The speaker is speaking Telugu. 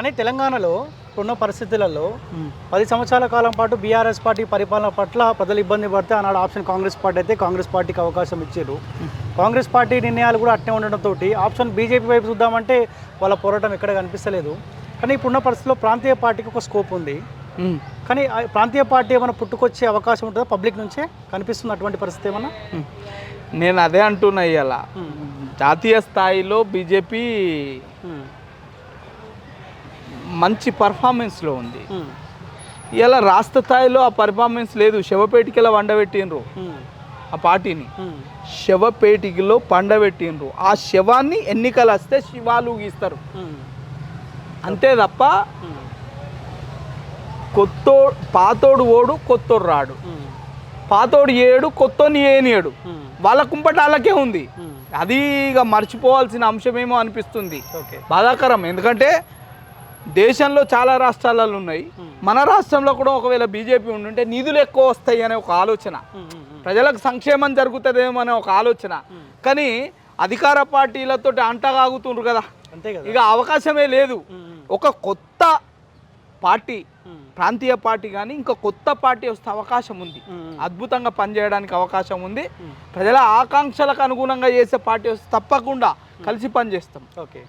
కానీ తెలంగాణలో ఉన్న పరిస్థితులలో పది సంవత్సరాల కాలం పాటు బీఆర్ఎస్ పార్టీ పరిపాలన పట్ల ప్రజలు ఇబ్బంది పడితే ఆనాడు ఆప్షన్ కాంగ్రెస్ పార్టీ అయితే కాంగ్రెస్ పార్టీకి అవకాశం ఇచ్చారు. కాంగ్రెస్ పార్టీ నిర్ణయాలు కూడా అట్నే ఉండడంతో ఆప్షన్ బీజేపీ వైపు చూద్దామంటే వాళ్ళ పోరాటం ఎక్కడ కనిపిస్తలేదు. కానీ ఇప్పుడున్న పరిస్థితిలో ప్రాంతీయ పార్టీకి ఒక స్కోప్ ఉంది. కానీ ప్రాంతీయ పార్టీ ఏమైనా పుట్టుకొచ్చే అవకాశం ఉంటుందా? పబ్లిక్ నుంచే కనిపిస్తుంది అటువంటి పరిస్థితి ఏమన్నా. నేను అదే అంటున్నా ఇవాళ జాతీయ స్థాయిలో బీజేపీ మంచి పర్ఫార్మెన్స్లో ఉంది. ఇలా రాష్ట్ర స్థాయిలో ఆ పర్ఫార్మెన్స్ లేదు. శవపేటికలో వండబెట్టిండ్రు ఆ పార్టీని. శవపేటికలో పండబెట్టిండ్రు. ఆ శవాన్ని ఎన్నికలు వస్తే శివాలు గీస్తారు అంతే తప్ప కొత్తో పాతోడు ఓడు కొత్తోడు రాడు. పాతోడు ఏడు కొత్తోని ఏనియడు. వాళ్ళ కుంపటాలకే ఉంది. అది ఇక మర్చిపోవాల్సిన అంశమేమో అనిపిస్తుంది. ఓకే. బాధాకరం. ఎందుకంటే దేశంలో చాలా రాష్ట్రాలలో ఉన్నాయి. మన రాష్ట్రంలో కూడా ఒకవేళ బీజేపీ ఉండుంటే నిధులు ఎక్కువ వస్తాయి అనే ఒక ఆలోచన. ప్రజలకు సంక్షేమం జరుగుతుందేమో అనే ఒక ఆలోచన. కానీ అధికార పార్టీలతో అంటగాగుతుండ్రు కదా. ఇక అవకాశమే లేదు. ఒక కొత్త పార్టీ ప్రాంతీయ పార్టీ కానీ ఇంకా కొత్త పార్టీ వస్తే అవకాశం ఉంది. అద్భుతంగా పనిచేయడానికి అవకాశం ఉంది. ప్రజల ఆకాంక్షలకు అనుగుణంగా చేసే పార్టీ వస్తే తప్పకుండా కలిసి పనిచేస్తాం. ఓకే